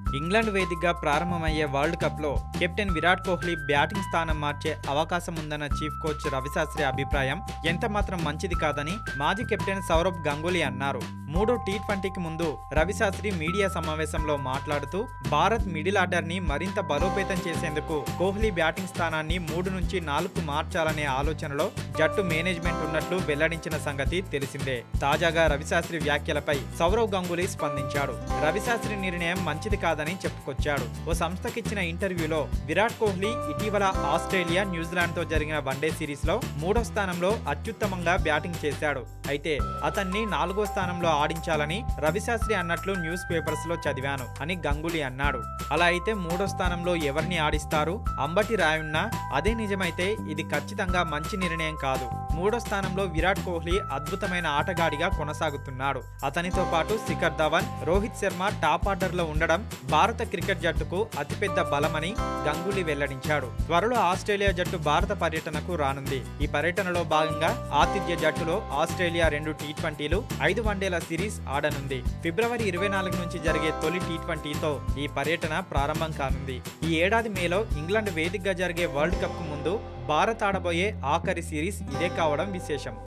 England వేదికగా ప్రారంభమయ్యే world కప్లో కెప్టెన్ విరాట్ కోహ్లీ బ్యాటింగ్ స్థానం మార్చే అవకాశం ఉందన్న చీఫ్ కోచ్ రవిశాస్త్రి అభిప్రాయం ఎంతమాత్రం మంచిది కాదని మాజీ కెప్టెన్ సౌరభ్ గంగూలీ అన్నారు. మూడో టీ ట్వంటీకి ముందు రవిశాస్త్రి మీడియా సమావేశంలో మాట్లాడుతూ భారత్ మిడిల్ ఆర్డర్ని మరింత బలోపేతం చేసేందుకు కోహ్లీ బ్యాటింగ్ స్థానాన్ని మూడు నుంచి నాలుగు మార్చాలనే ఆలోచనలో జట్టు మేనేజ్మెంట్ ఉన్నట్లు వెల్లడించిన సంగతి తెలిసిందే. తాజాగా రవిశాస్త్రి వ్యాఖ్యలపై సౌరవ్ గంగూలీ స్పందించాడు. రవిశాస్త్రి నిర్ణయం మంచిది కాదని చెప్పుకొచ్చాడు. ఓ సంస్థకిచ్చిన ఇంటర్వ్యూలో విరాట్ కోహ్లీ ఇటీవల ఆస్ట్రేలియా న్యూజిలాండ్తో జరిగిన వన్డే సిరీస్లో మూడో స్థానంలో అత్యుత్తమంగా బ్యాటింగ్ చేశాడు. అయితే అతన్ని నాలుగో స్థానంలో ఆడించాలని రవిశాస్త్రి అన్నట్లు న్యూస్ పేపర్స్లో చదివాను అని గంగూలీ అన్నాడు. అలా అయితే మూడో స్థానంలో ఎవరిని ఆడిస్తారు? అంబటి రాయున్నా అదే నిజమైతే ఇది ఖచ్చితంగా మంచి నిర్ణయం కాదు. మూడో స్థానంలో విరాట్ కోహ్లీ అద్భుతమైన ఆటగాడిగా కొనసాగుతున్నాడు. అతనితో పాటు శిఖర్ ధవన్ రోహిత్ శర్మ టాప్ ఆర్డర్లో ఉండడం భారత క్రికెట్ జట్టుకు అతిపెద్ద బలమని గంగూలీ వెల్లడించాడు. త్వరలో ఆస్ట్రేలియా జట్టు భారత పర్యటనకు రానుంది. ఈ పర్యటనలో భాగంగా ఆతిథ్య జట్టులో ఆస్ట్రేలియా రెండు టీ ట్వంటీలు ఐదు వన్డేల సిరీస్ ఆడనుంది. ఫిబ్రవరి ఇరవై నాలుగు నుంచి జరిగే తొలి టీ ట్వంటీతో ఈ పర్యటన ప్రారంభం కానుంది. ఈ ఏడాది మేలో ఇంగ్లాండ్ వేదికగా జరిగే వరల్డ్ కప్కు ముందు భారత్ ఆడబోయే ఆఖరి సిరీస్ ఇదే కావడం విశేషం.